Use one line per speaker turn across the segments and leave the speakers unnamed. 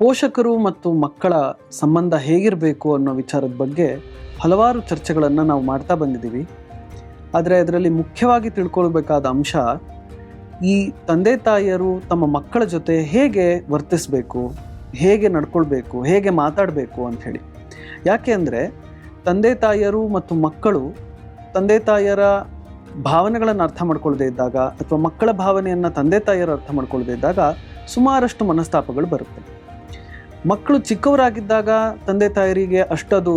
ಪೋಷಕರು ಮತ್ತು ಮಕ್ಕಳ ಸಂಬಂಧ ಹೇಗಿರಬೇಕು ಅನ್ನೋ ವಿಚಾರದ ಬಗ್ಗೆ ಹಲವಾರು ಚರ್ಚೆಗಳನ್ನು ನಾವು ಮಾಡ್ತಾ ಬಂದಿದ್ದೀವಿ. ಆದರೆ ಅದರಲ್ಲಿ ಮುಖ್ಯವಾಗಿ ತಿಳ್ಕೊಳ್ಬೇಕಾದ ಅಂಶ, ಈ ತಂದೆ ತಾಯಿಯರು ತಮ್ಮ ಮಕ್ಕಳ ಜೊತೆ ಹೇಗೆ ವರ್ತಿಸಬೇಕು, ಹೇಗೆ ನಡ್ಕೊಳ್ಬೇಕು, ಹೇಗೆ ಮಾತಾಡಬೇಕು ಅಂತ ಹೇಳಿ. ಯಾಕೆ ಅಂದರೆ ತಂದೆ ತಾಯಿಯರು ಮತ್ತು ಮಕ್ಕಳು ತಂದೆ ತಾಯಿಯರ ಭಾವನೆಗಳನ್ನು ಅರ್ಥ ಮಾಡ್ಕೊಳ್ಳದೇ ಇದ್ದಾಗ ಅಥವಾ ಮಕ್ಕಳ ಭಾವನೆಯನ್ನು ತಂದೆ ತಾಯಿಯರು ಅರ್ಥ ಮಾಡ್ಕೊಳ್ಳದೇ ಇದ್ದಾಗ ಸುಮಾರಷ್ಟು ಮನಸ್ತಾಪಗಳು ಬರುತ್ತೆ. ಮಕ್ಕಳು ಚಿಕ್ಕವರಾಗಿದ್ದಾಗ ತಂದೆ ತಾಯರಿಗೆ ಅಷ್ಟದು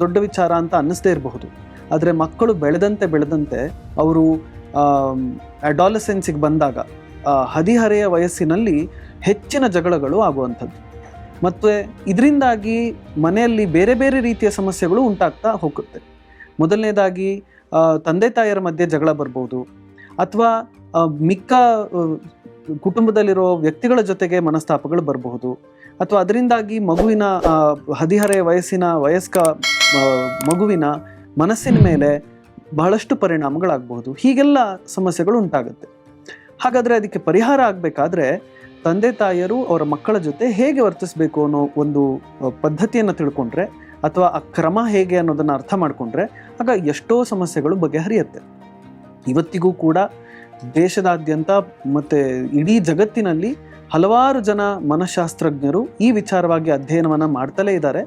ದೊಡ್ಡ ವಿಚಾರ ಅಂತ ಅನ್ನಿಸ್ದೇ ಇರಬಹುದು. ಆದರೆ ಮಕ್ಕಳು ಬೆಳೆದಂತೆ ಬೆಳೆದಂತೆ ಅವರು ಅಡಾಲಸೆನ್ಸಿಗೆ ಬಂದಾಗ ಹದಿಹರೆಯ ವಯಸ್ಸಿನಲ್ಲಿ ಹೆಚ್ಚಿನ ಜಗಳಗಳು ಆಗುವಂಥದ್ದು. ಮತ್ತು ಇದರಿಂದಾಗಿ ಮನೆಯಲ್ಲಿ ಬೇರೆ ಬೇರೆ ರೀತಿಯ ಸಮಸ್ಯೆಗಳು ಉಂಟಾಗ್ತಾ ಹೋಗುತ್ತೆ. ಮೊದಲನೇದಾಗಿ ತಂದೆ ತಾಯಿಯರ ಮಧ್ಯೆ ಜಗಳ ಬರ್ಬೋದು. ಅಥವಾ ಮಿಕ್ಕ ಕುಟುಂಬದಲ್ಲಿರೋ ವ್ಯಕ್ತಿಗಳ ಜೊತೆಗೆ ಮನಸ್ತಾಪಗಳು ಬರಬಹುದು. ಅಥವಾ ಅದರಿಂದಾಗಿ ಮಗುವಿನ ಹದಿಹರೆಯ ವಯಸ್ಸಿನ, ವಯಸ್ಕ ಮಗುವಿನ ಮನಸ್ಸಿನ ಮೇಲೆ ಬಹಳಷ್ಟು ಪರಿಣಾಮಗಳಾಗಬಹುದು. ಹೀಗೆಲ್ಲ ಸಮಸ್ಯೆಗಳು ಉಂಟಾಗುತ್ತೆ. ಹಾಗಾದರೆ ಅದಕ್ಕೆ ಪರಿಹಾರ ಆಗಬೇಕಾದ್ರೆ ತಂದೆ, ತಾಯಿಯರು ಅವರ ಮಕ್ಕಳ ಜೊತೆ ಹೇಗೆ ವರ್ತಿಸಬೇಕು ಅನ್ನೋ ಒಂದು ಪದ್ಧತಿಯನ್ನು ತಿಳ್ಕೊಂಡ್ರೆ ಅಥವಾ ಆ ಕ್ರಮ ಹೇಗೆ ಅನ್ನೋದನ್ನು ಅರ್ಥ ಮಾಡಿಕೊಂಡ್ರೆ ಆಗ ಎಷ್ಟೋ ಸಮಸ್ಯೆಗಳು ಬಗೆಹರಿಯುತ್ತೆ. ಇವತ್ತಿಗೂ ಕೂಡ ದೇಶದಾದ್ಯಂತ ಮತ್ತು ಇಡೀ ಜಗತ್ತಿನಲ್ಲಿ ಹಲವಾರು ಜನ ಮನಃಶಾಸ್ತ್ರಜ್ಞರು ಈ ವಿಚಾರವಾಗಿ ಅಧ್ಯಯನವನ್ನು ಮಾಡ್ತಲೇ ಇದ್ದಾರೆ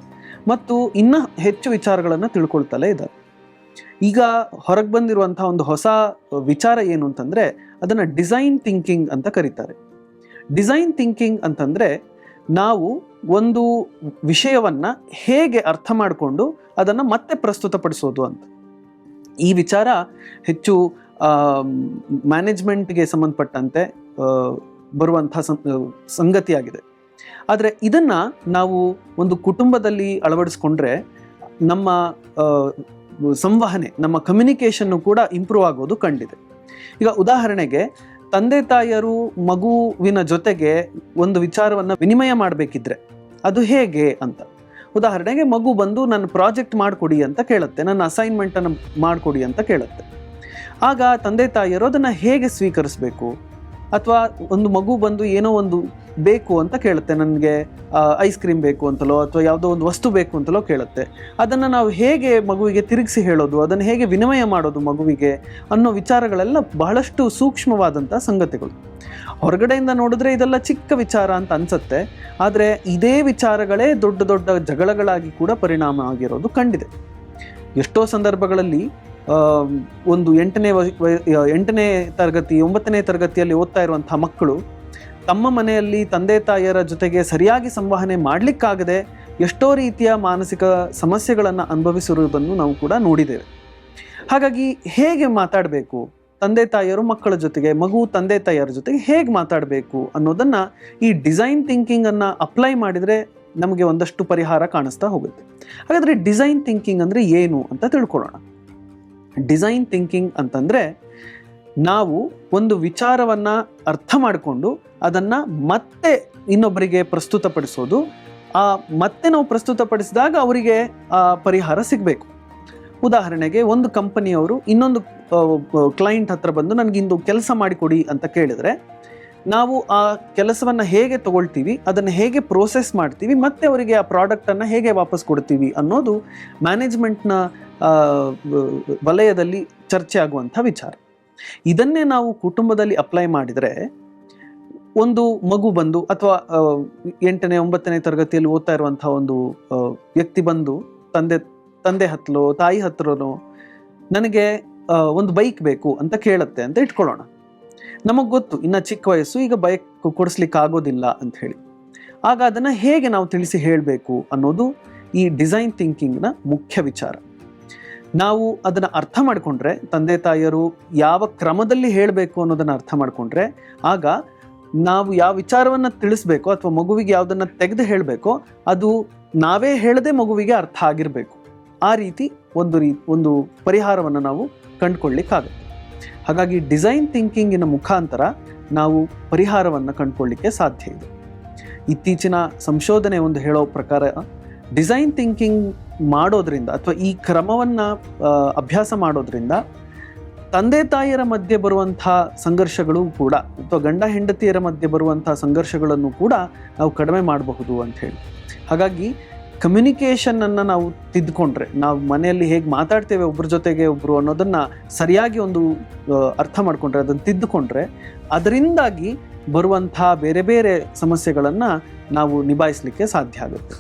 ಮತ್ತು ಇನ್ನ ಹೆಚ್ಚು ವಿಚಾರಗಳನ್ನು ತಿಳ್ಕೊಳ್ತಲೇ ಇದ್ದಾರೆ. ಈಗ ಹೊರಗೆ ಬಂದಿರುವಂತಹ ಒಂದು ಹೊಸ ವಿಚಾರ ಏನು ಅಂತಂದ್ರೆ ಅದನ್ನು ಡಿಸೈನ್ ಥಿಂಕಿಂಗ್ ಅಂತ ಕರೀತಾರೆ. ಡಿಸೈನ್ ಥಿಂಕಿಂಗ್ ಅಂತಂದ್ರೆ ನಾವು ಒಂದು ವಿಷಯವನ್ನು ಹೇಗೆ ಅರ್ಥ ಮಾಡಿಕೊಂಡು ಅದನ್ನು ಮತ್ತೆ ಪ್ರಸ್ತುತಪಡಿಸೋದು ಅಂತ. ಈ ವಿಚಾರ ಹೆಚ್ಚು ಮ್ಯಾನೇಜ್ಮೆಂಟ್ಗೆ ಸಂಬಂಧಪಟ್ಟಂತೆ ಬರುವಂಥ ಸಂಗತಿಯಾಗಿದೆ. ಆದರೆ ಇದನ್ನು ನಾವು ಒಂದು ಕುಟುಂಬದಲ್ಲಿ ಅಳವಡಿಸ್ಕೊಂಡ್ರೆ ನಮ್ಮ ಸಂವಹನೆ, ನಮ್ಮ ಕಮ್ಯುನಿಕೇಷನ್ನು ಕೂಡ ಇಂಪ್ರೂವ್ ಆಗೋದು ಕಂಡಿದೆ. ಈಗ ಉದಾಹರಣೆಗೆ, ತಂದೆ ತಾಯಿಯರು ಮಗುವಿನ ಜೊತೆಗೆ ಒಂದು ವಿಚಾರವನ್ನು ವಿನಿಮಯ ಮಾಡಬೇಕಿದ್ರೆ, ಅದು ಹೇಗೆ ಅಂತ. ಉದಾಹರಣೆಗೆ ಮಗು ಬಂದು, ನನ್ನ ಪ್ರಾಜೆಕ್ಟ್ ಮಾಡಿಕೊಡಿ ಅಂತ ಕೇಳುತ್ತೆ, ನನ್ನ ಅಸೈನ್ಮೆಂಟನ್ನು ಮಾಡಿಕೊಡಿ ಅಂತ ಕೇಳುತ್ತೆ. ಆಗ ತಂದೆ ತಾಯಿಯರು ಅದನ್ನು ಹೇಗೆ ಸ್ವೀಕರಿಸಬೇಕು? ಅಥವಾ ಒಂದು ಮಗು ಬಂದು ಏನೋ ಒಂದು ಬೇಕು ಅಂತ ಕೇಳುತ್ತೆ, ನನಗೆ ಐಸ್ ಕ್ರೀಮ್ ಬೇಕು ಅಂತಲೋ, ಅಥವಾ ಯಾವುದೋ ಒಂದು ವಸ್ತು ಬೇಕು ಅಂತಲೋ ಕೇಳುತ್ತೆ. ಅದನ್ನು ನಾವು ಹೇಗೆ ಮಗುವಿಗೆ ತಿರುಗಿಸಿ ಹೇಳೋದು, ಅದನ್ನು ಹೇಗೆ ವಿನಿಮಯ ಮಾಡೋದು ಮಗುವಿಗೆ ಅನ್ನೋ ವಿಚಾರಗಳೆಲ್ಲ ಬಹಳಷ್ಟು ಸೂಕ್ಷ್ಮವಾದಂಥ ಸಂಗತಿಗಳು. ಹೊರಗಡೆಯಿಂದ ನೋಡಿದ್ರೆ ಇದೆಲ್ಲ ಚಿಕ್ಕ ವಿಚಾರ ಅಂತ ಅನ್ಸುತ್ತೆ, ಆದರೆ ಇದೇ ವಿಚಾರಗಳೇ ದೊಡ್ಡ ದೊಡ್ಡ ಜಗಳಗಳಾಗಿ ಕೂಡ ಪರಿಣಾಮ ಆಗಿರೋದು ಕಂಡಿದೆ. ಎಷ್ಟೋ ಸಂದರ್ಭಗಳಲ್ಲಿ ಒಂದು ಎಂಟನೇ ಎಂಟನೇ ತರಗತಿ, ಒಂಬತ್ತನೇ ತರಗತಿಯಲ್ಲಿ ಓದ್ತಾ ಇರುವಂಥ ಮಕ್ಕಳು, ತಮ್ಮ ಮನೆಯಲ್ಲಿ ತಂದೆ ತಾಯಿಯರ ಜೊತೆಗೆ ಸರಿಯಾಗಿ ಸಂವಹನೆ ಮಾಡಲಿಕ್ಕಾಗದೆ ಎಷ್ಟೋ ರೀತಿಯ ಮಾನಸಿಕ ಸಮಸ್ಯೆಗಳನ್ನು ಅನುಭವಿಸಿರುವುದನ್ನು ನಾವು ಕೂಡ ನೋಡಿದ್ದೇವೆ. ಹಾಗಾಗಿ ಹೇಗೆ ಮಾತಾಡಬೇಕು? ತಂದೆ ತಾಯಿಯರು ಮಕ್ಕಳ ಜೊತೆಗೆ, ಮಗು ತಂದೆ ತಾಯಿಯರ ಜೊತೆಗೆ ಹೇಗೆ ಮಾತಾಡಬೇಕು ಅನ್ನೋದನ್ನು ಈ ಡಿಸೈನ್ ಥಿಂಕಿಂಗನ್ನು ಅಪ್ಲೈ ಮಾಡಿದರೆ ನಮಗೆ ಒಂದಷ್ಟು ಪರಿಹಾರ ಕಾಣಿಸ್ತಾ ಹೋಗುತ್ತೆ. ಹಾಗಾದರೆ ಡಿಸೈನ್ ಥಿಂಕಿಂಗ್ ಅಂದರೆ ಏನು ಅಂತ ತಿಳ್ಕೊಳ್ಳೋಣ. ಡಿಸೈನ್ ಥಿಂಕಿಂಗ್ ಅಂತಂದರೆ ನಾವು ಒಂದು ವಿಚಾರವನ್ನು ಅರ್ಥ ಮಾಡಿಕೊಂಡು ಅದನ್ನು ಮತ್ತೆ ಇನ್ನೊಬ್ಬರಿಗೆ ಪ್ರಸ್ತುತಪಡಿಸೋದು. ಆ ಮತ್ತೆ ನಾವು ಪ್ರಸ್ತುತಪಡಿಸಿದಾಗ ಅವರಿಗೆ ಆ ಪರಿಹಾರ ಸಿಗಬೇಕು. ಉದಾಹರಣೆಗೆ ಒಂದು ಕಂಪನಿಯವರು ಇನ್ನೊಂದು ಕ್ಲೈಂಟ್ ಹತ್ರ ಬಂದು ನನಗಿಂದು ಕೆಲಸ ಮಾಡಿಕೊಡಿ ಅಂತ ಕೇಳಿದರೆ, ನಾವು ಆ ಕೆಲಸವನ್ನು ಹೇಗೆ ತಗೊಳ್ತೀವಿ, ಅದನ್ನು ಹೇಗೆ ಪ್ರೋಸೆಸ್ ಮಾಡ್ತೀವಿ, ಮತ್ತೆ ಅವರಿಗೆ ಆ ಪ್ರಾಡಕ್ಟನ್ನು ಹೇಗೆ ವಾಪಸ್ ಕೊಡ್ತೀವಿ ಅನ್ನೋದು ಮ್ಯಾನೇಜ್ಮೆಂಟ್ನ ವಲಯದಲ್ಲಿ ಚರ್ಚೆ ಆಗುವಂಥ ವಿಚಾರ. ಇದನ್ನೇ ನಾವು ಕುಟುಂಬದಲ್ಲಿ ಅಪ್ಲೈ ಮಾಡಿದರೆ ಒಂದು ಮಗು ಬಂದು ಅಥವಾ ಎಂಟನೇ, ಒಂಬತ್ತನೇ ತರಗತಿಯಲ್ಲಿ ಓದ್ತಾ ಇರುವಂಥ ಒಂದು ವ್ಯಕ್ತಿ ಬಂದು ತಂದೆ ತಂದೆ ಹತ್ತಲೋ ತಾಯಿ ಹತ್ರನೋ ನನಗೆ ಒಂದು ಬೈಕ್ ಬೇಕು ಅಂತ ಕೇಳುತ್ತೆ ಅಂತ ಇಟ್ಕೊಳ್ಳೋಣ. ನಮಗೆ ಗೊತ್ತು, ಇನ್ನು ಚಿಕ್ಕ ವಯಸ್ಸು, ಈಗ ಬೈಕ್ ಕೊಡಿಸ್ಲಿಕ್ಕೆ ಆಗೋದಿಲ್ಲ ಅಂತ ಹೇಳಿ. ಆಗ ಅದನ್ನು ಹೇಗೆ ನಾವು ತಿಳಿಸಿ ಹೇಳಬೇಕು ಅನ್ನೋದು ಈ ಡಿಸೈನ್ ಥಿಂಕಿಂಗ್ನ ಮುಖ್ಯ ವಿಚಾರ. ನಾವು ಅದನ್ನು ಅರ್ಥ ಮಾಡಿಕೊಂಡ್ರೆ, ತಂದೆ ತಾಯಿಯರು ಯಾವ ಕ್ರಮದಲ್ಲಿ ಹೇಳಬೇಕು ಅನ್ನೋದನ್ನು ಅರ್ಥ ಮಾಡಿಕೊಂಡ್ರೆ, ಆಗ ನಾವು ಯಾವ ವಿಚಾರವನ್ನು ತಿಳಿಸ್ಬೇಕೋ ಅಥವಾ ಮಗುವಿಗೆ ಯಾವುದನ್ನು ತೆಗೆದು ಹೇಳಬೇಕೋ, ಅದು ನಾವೇ ಹೇಳದೆ ಮಗುವಿಗೆ ಅರ್ಥ ಆಗಿರಬೇಕು. ಆ ರೀತಿ ಒಂದು ರೀ, ಒಂದು ಪರಿಹಾರವನ್ನು ನಾವು ಕಂಡುಕೊಳ್ಳಿಕ್ಕಾಗುತ್ತೆ. ಹಾಗಾಗಿ ಡಿಸೈನ್ ಥಿಂಕಿಂಗಿನ ಮುಖಾಂತರ ನಾವು ಪರಿಹಾರವನ್ನು ಕಂಡುಕೊಳ್ಳಿಕ್ಕೆ ಸಾಧ್ಯ ಇದೆ. ಇತ್ತೀಚಿನ ಸಂಶೋಧನೆ ಒಂದು ಹೇಳೋ ಪ್ರಕಾರ, ಡಿಸೈನ್ ಥಿಂಕಿಂಗ್ ಮಾಡೋದ್ರಿಂದ ಅಥವಾ ಈ ಕ್ರಮವನ್ನು ಅಭ್ಯಾಸ ಮಾಡೋದ್ರಿಂದ ತಂದೆ ತಾಯಿಯರ ಮಧ್ಯೆ ಬರುವಂಥ ಸಂಘರ್ಷಗಳು ಕೂಡ ಅಥವಾ ಗಂಡ ಹೆಂಡತಿಯರ ಮಧ್ಯೆ ಬರುವಂಥ ಸಂಘರ್ಷಗಳನ್ನು ಕೂಡ ನಾವು ಕಡಿಮೆ ಮಾಡಬಹುದು ಅಂತ ಹೇಳಿ. ಹಾಗಾಗಿ ಕಮ್ಯುನಿಕೇಷನನ್ನು ನಾವು ತಿದ್ದುಕೊಂಡ್ರೆ, ನಾವು ಮನೆಯಲ್ಲಿ ಹೇಗೆ ಮಾತಾಡ್ತೇವೆ ಒಬ್ಬರ ಜೊತೆಗೆ ಒಬ್ಬರು ಅನ್ನೋದನ್ನ ಸರಿಯಾಗಿ ಒಂದು ಅರ್ಥ ಮಾಡ್ಕೊಂಡ್ರೆ, ಅದನ್ನು ತಿದ್ದುಕೊಂಡ್ರೆ ಅದರಿಂದಾಗಿ ಬರುವಂಥ ಬೇರೆ ಬೇರೆ ಸಮಸ್ಯೆಗಳನ್ನ ನಾವು ನಿಭಾಯಿಸಲಿಕ್ಕೆ ಸಾಧ್ಯ ಆಗುತ್ತೆ.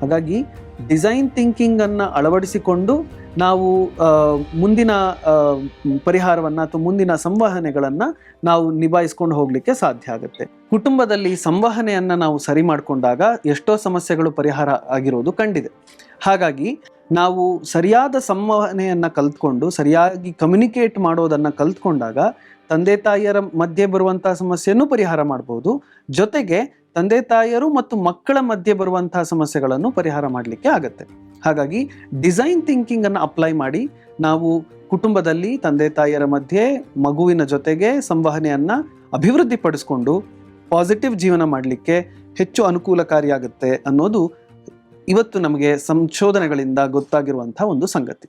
ಹಾಗಾಗಿ ಡಿಸೈನ್ ಥಿಂಕಿಂಗ್ ಅನ್ನ ಅಳವಡಿಸಿಕೊಂಡು ನಾವು ಮುಂದಿನ ಪರಿಹಾರವನ್ನು ಅಥವಾ ಮುಂದಿನ ಸಂವಹನೆಗಳನ್ನ ನಾವು ನಿಭಾಯಿಸ್ಕೊಂಡು ಹೋಗಲಿಕ್ಕೆ ಸಾಧ್ಯ ಆಗುತ್ತೆ. ಕುಟುಂಬದಲ್ಲಿ ಸಂವಹನೆಯನ್ನು ನಾವು ಸರಿ ಮಾಡಿಕೊಂಡಾಗ ಎಷ್ಟೋ ಸಮಸ್ಯೆಗಳು ಪರಿಹಾರ ಆಗಿರೋದು ಕಂಡಿದೆ. ಹಾಗಾಗಿ ನಾವು ಸರಿಯಾದ ಸಂವಹನೆಯನ್ನು ಕಲ್ತ್ಕೊಂಡು, ಸರಿಯಾಗಿ ಕಮ್ಯುನಿಕೇಟ್ ಮಾಡೋದನ್ನ ಕಲ್ತ್ಕೊಂಡಾಗ ತಂದೆ ತಾಯಿಯರ ಮಧ್ಯೆ ಬರುವಂಥ ಸಮಸ್ಯೆಯನ್ನು ಪರಿಹಾರ ಮಾಡಬಹುದು ಜೊತೆಗೆ ತಂದೆ ತಾಯಿಯರು ಮತ್ತು ಮಕ್ಕಳ ಮಧ್ಯೆ ಬರುವಂತಹ ಸಮಸ್ಯೆಗಳನ್ನು ಪರಿಹಾರ ಮಾಡಲಿಕ್ಕೆ ಆಗತ್ತೆ. ಹಾಗಾಗಿ ಡಿಸೈನ್ ಥಿಂಕಿಂಗ್ ಅನ್ನು ಅಪ್ಲೈ ಮಾಡಿ, ನಾವು ಕುಟುಂಬದಲ್ಲಿ ತಂದೆ ತಾಯಿಯರ ಮಧ್ಯೆ ಮಗುವಿನ ಜೊತೆಗೆ ಸಂವಹನೆಯನ್ನು ಅಭಿವೃದ್ಧಿಪಡಿಸ್ಕೊಂಡು ಪಾಸಿಟಿವ್ ಜೀವನ ಮಾಡಲಿಕ್ಕೆ ಹೆಚ್ಚು ಅನುಕೂಲಕಾರಿಯಾಗುತ್ತೆ ಅನ್ನೋದು ಇವತ್ತು ನಮಗೆ ಸಂಶೋಧನೆಗಳಿಂದ ಗೊತ್ತಾಗಿರುವಂತಹ ಒಂದು ಸಂಗತಿ.